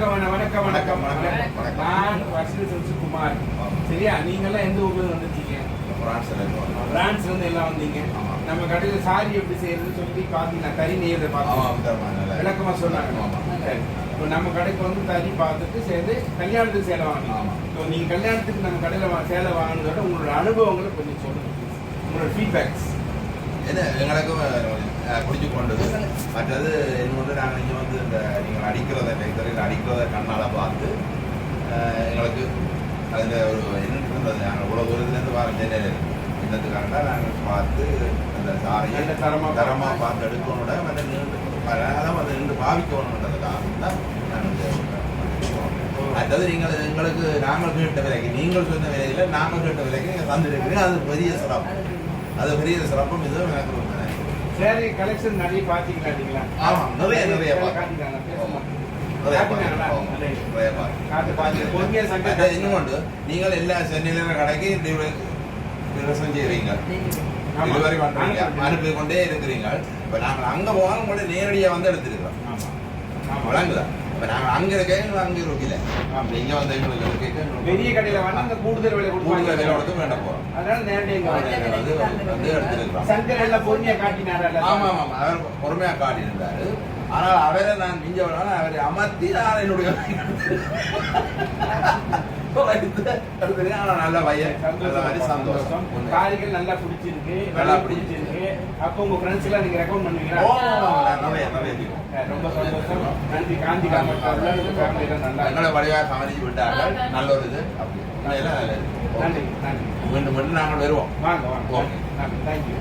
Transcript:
வணக்கம் வணக்கம் வணக்கம். வணக்கம். நான் வசந்த் குமார் சரியா? நீங்கெல்லாம் எந்த ஊர்ல இருந்து வந்திருக்கீங்க? பிரான்ஸ்ல இருந்து எல்லாம் வந்தீங்க. நம்ம கடையில சாரி எப்படி செய்யறதுன்னு சொல்லி பாத்தீங்க நான் தறி நெய்யறத ஆமா, பார்த்தேன் அப்படிதான் நல்லா இருக்கு. விளக்கமா சொன்னாங்க. இப்போ நம்ம கடைக்கு வந்து தறி பார்த்துட்டு சேர்ந்து கல்யாணத்துக்கு சேலை வாங்கணும். ஆமா. இப்போ நீங்க கல்யாணத்துக்கு நம்ம கடையில சேலை வாங்கினதோட உங்களோட அனுபவங்களை கொஞ்சம் சொல்லுங்க. உங்களோட ஃபீட்பேக்ஸ் என்ன எங்களுக்கும் பிடிச்சு கொண்டது மற்றது இன்னொன்று நாங்கள் இங்கே வந்து இந்த நீங்கள் அடிக்கிறத டைத்தரில் அடிக்கிறத கண்ணால் பார்த்து எங்களுக்கு அதில் ஒரு என்ன இருந்தது? நாங்கள் இவ்வளோ தூரத்துலேருந்து வர சென்னையில் என்னத்துக்காக நாங்கள் பார்த்து அந்த சாரையை நல்ல தரமா தரமாக பார்த்து எடுக்கணுட நீண்டு அதான் அதை நின்று பாவிக்கணுன்றதுக்காக தான் நாங்கள் அடுத்தது நீங்கள் எங்களுக்கு நாங்கள் கேட்ட விலைக்கு நீங்கள் சொன்ன விலையில நாங்கள் கேட்ட விலைக்கு நீங்கள் தந்துருக்கிறீங்க அது பெரிய சிறப்பு. அது பெரிய சிறப்பும் இதுவும் எனக்கு சேரீ கலெக்ஷன் நிறைய பாத்தீங்களா நீங்களா ஆமா, நிறைய, நிறைய சேலை உண்டு. நீங்கள் எல்லா சென்னையில கடைக்கு விவசாயம் செய்கிறீங்க. டெலிவரி பண்றீங்க. அனுப்பி. கொண்டே இருக்கிறீங்க. இப்போ நாங்கள் அங்கே போகாம கூட நேரடியாக வந்து எடுத்துருக்கிறோம் வழங்குதா? இப்போ நாங்கள் அங்கே இருக்க அங்கே இருக்கல இங்கே வந்து எங்களுக்கு இருக்க பெரிய கடையில வேணா அந்த கூடுதல் விலை கூடுதல் விலை கொடுப்பாங்க கொடுத்து வேண்ட போகிறோம் அதனால நேரடியா இங்க வாங்க. வந்து வந்து எடுத்துருக்கிறோம் சங்கர் எல்லாம் பொறுமையா காட்டினாரா ஆமா ஆமா அவர் பொறுமையா காட்டியிருந்தாரு. ஆனால் அவரை நான் மிஞ்ச விடாம அவரை அமர்த்தி நான் என்னுடைய நல்ல பையன். சந்தோஷம். காரிகள் நல்லா பிடிச்சிருக்கு நல்லா பிடிச்சிருக்கு. அப்போ உங்க ஃப்ரெண்ட்ஸ் எல்லாம் நீங்க ரெக்கமெண்ட் பண்ணுவீங்களா. ரொம்ப சந்தோஷம். நன்றி காந்தி எங்களை வழியாக சமாளிச்சு விட்டார்கள் நல்ல ஒரு இது. நன்றி நன்றி. மீண்டும் மீண்டும் நாங்கள் வருவோம். வாங்க வாங்க. தேங்க்யூ.